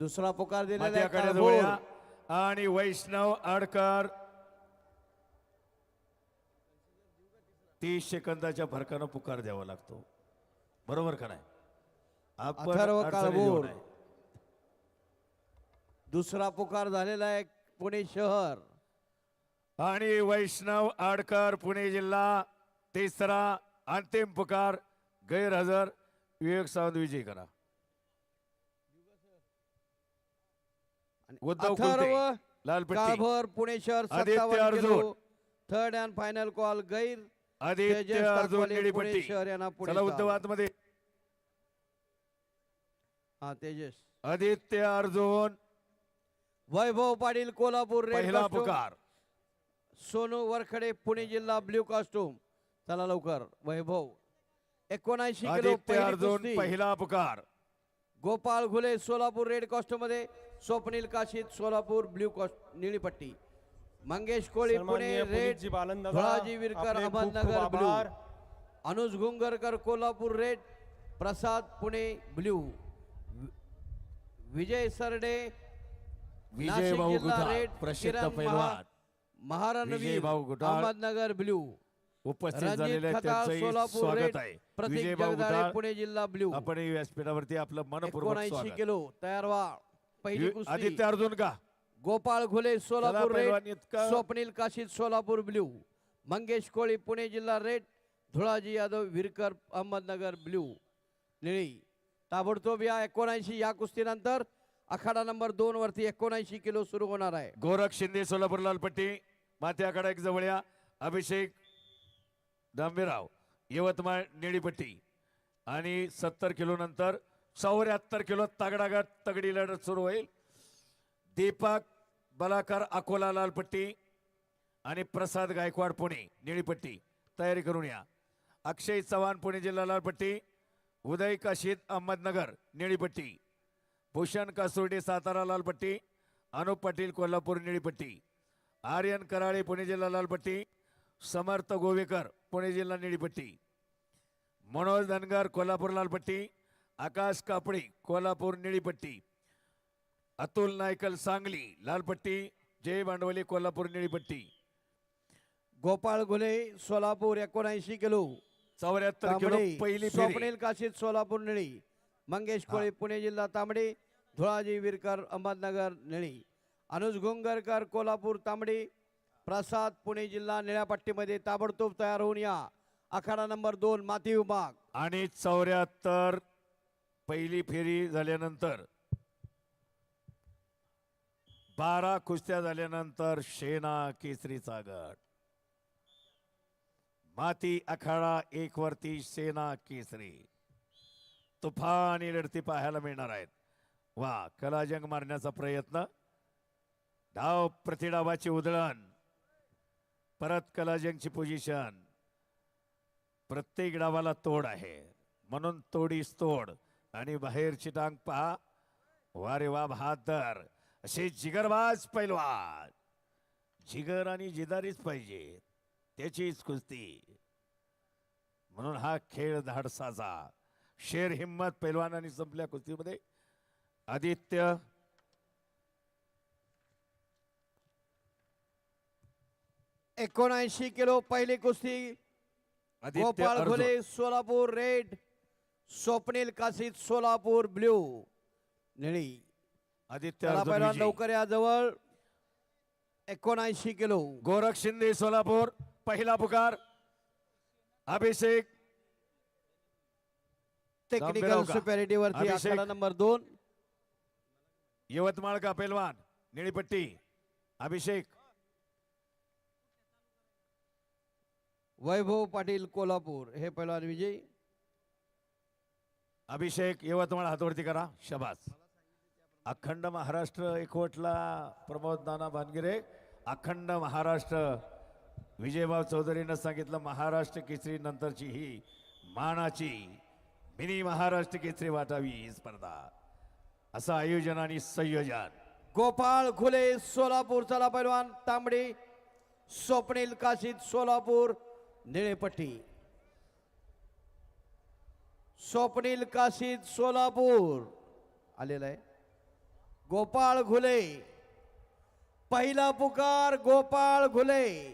दुसरा पुकार दिलेला आहे काळभोर. आणि वैष्णव आडकर तीस सेकंदाच्या फरकानं पुकार द्यावा लागतो बरोबर का नाही आपण अथर्व अडचणीत येऊ काळभोर. नये. दुसरा पुकार झालेला आहे पुणे शहर आणि वैष्णव आडकर पुणे जिल्हा तिसरा अंतिम पुकार गैरहजर विवेक सावंत विजय करा उद्धव अथर्व कुलते, पुणे शहर आदित्य सत्तावन्न Arjun. Kilo third and final call गैर आदित्य अर्जुन पुणे शहर यांना पुढे चला आतमध्ये हा तेजस. आदित्य अर्जुन. वैभव पाटील कोल्हापूर रेड पहिला कॉस्ट्यूम. पुकार. सोनू वरखडे पुणे जिल्हा ब्ल्यू कॉस्ट्यूम चला लवकर. वैभव. एकोणऐंशी किलो आदित्य पहिली अर्जुन कुस्ती. पहिला पुकार. गोपाळ घुले सोलापूर रेड कॉस्ट्यूममध्ये स्वप्नील काशीद सोलापूर ब्ल्यू कॉस्ट निळी पट्टी Mangesh Koli Pune red Dhulaji Virkar Ahmednagar blue. Anuj Gungarkar Kolhapur red Prasad Pune blue. Vijay Sarde Vijay भाऊ रेड प्रसिद्ध भाऊ अहमदनगर ब्ल्यू. उपस्थित रणजित झालेले आहेत, खताळ त्यांचंही सोलापूर रेड स्वागत आहे विजय भाऊ पुणे जिल्हा ब्ल्यू. आपण या व्यासपीठावरती आपलं मनपूर्वक एकोणऐंशी स्वागत. किलो तयार व्हा. पहिली कुस्ती. आदित्य अर्जुन का? गोपाळ घुले सोलापूर पैलवान रेड इतका- स्वप्नील काशीद सोलापूर ब्ल्यू. मंगेश कोळी पुणे जिल्हा रेड धुळाजी यादव विरकर अहमदनगर ब्ल्यू. निळी. ताबडतोब या एकोणऐंशी या कुस्तीनंतर आखाडा नंबर दोन वरती एकोणऐंशी किलो सुरू होणार आहे. गोरख शिंदे सोलापूर लालपट्टी. मात्याकडे एक जवळया अभिषेक दांबेराव यवतमाळ निळीपट्टी आणि सत्तर किलो नंतर चौऱ्याहत्तर किलो तगडागड तगडी लढत सुरू होईल. दीपक बलाकर अकोला लालपट्टी आणि प्रसाद गायकवाड पुणे निळीपट्टी तयारी करून या. अक्षय चव्हाण पुणे जिल्हा लालपट्टी. उदय काशीद अहमदनगर निळीपट्टी भूषण कासुर्डे सातारा लालपट्टी. अनुप पाटील कोल्हापूर निळीपट्टी आर्यन कराळे पुणे जिल्हा लालपट्टी. समर्थ गोवेकर पुणे जिल्हा निळीपट्टी मनोज धनगर कोल्हापूर लालपट्टी आकाश कापडे कोल्हापूर निळीपट्टी अतुल नायकल सांगली लालपट्टी जय भांडवली कोल्हापूर निळीपट्टी गोपाळ घुले सोलापूर एकोणऐंशी किलो. चौऱ्याहत्तर किलो तांबडे पहिली फेरी. स्वप्नील काशीद सोलापूर निळी. मंगेश कोळी पुणे जिल्हा तांबडी. धुळाजी विरकर अहमदनगर निळी. अनुज गुंगरकर कोल्हापूर तांबडी. प्रसाद पुणे जिल्हा निळ्यापट्टीमध्ये ताबडतोब तयार होऊन या. आखाडा नंबर दोन माती विभाग. आणि चौऱ्याहत्तर पहिली फेरी झाल्यानंतर बारा कुस्त्या झाल्यानंतर शेना केसरीचा गट. माती अखाडा एक वरती सेना केसरी. तुफानी लढती पाहायला मिळणार आहेत. वा कलाजंग मारण्याचा प्रयत्न. डाव प्रतिडावाची उधळण. परत कलाजंगची पोझिशन. प्रत्येक डावाला तोड आहे. म्हणून तोडीस तोड. आणि बाहेरची टांग पहा. वारे वा बहादर. असे जिगरबाज पैलवान. जिगर आणि जिदारीच पाहिजे. त्याचीच कुस्ती. म्हणून हा खेळ धाडसाचा. शेर हिम्मत पैलवानांनी संपल्या कुस्तीमध्ये. आदित्य एकोणऐंशी किलो पहिली कुस्ती. Gopal. Ghule Solapur red Swapnil Kashid Solapur blue. निळी. आदित्य. लवकर या जवळ. एकोणऐंशी किलो. गोरख शिंदे सोलापूर. पहिला पुकार. अभिषेक. टेक्निकल? सुपॅरिटी वरती नंबर दोन. यवतमाळ का? पेलवान. निळीपट्टी अभिषेक. वैभव पाटील कोल्हापूर हे पैलवान विजयी. अभिषेक यवतमाळ हातवरती करा. शबास. अखंड महाराष्ट्र एकवटला प्रमोद नाना भानगिरे. अखंड महाराष्ट्र विजयभाऊ चौधरीनं सांगितलं महाराष्ट्र केसरी नंतरची ही मानाची मिनी महाराष्ट्र केसरी वाटावी ही स्पर्धा. असं आयोजन आणि संयोजन. गोपाळ खुले सोलापूर चला पैलवान तांबडी स्वप्नील काशीद सोलापूर. निळेपट्टी. स्वप्नील काशीद सोलापूर. आलेला आहे. गोपाळ घुले. पहिला पुकार गोपाळ घुले.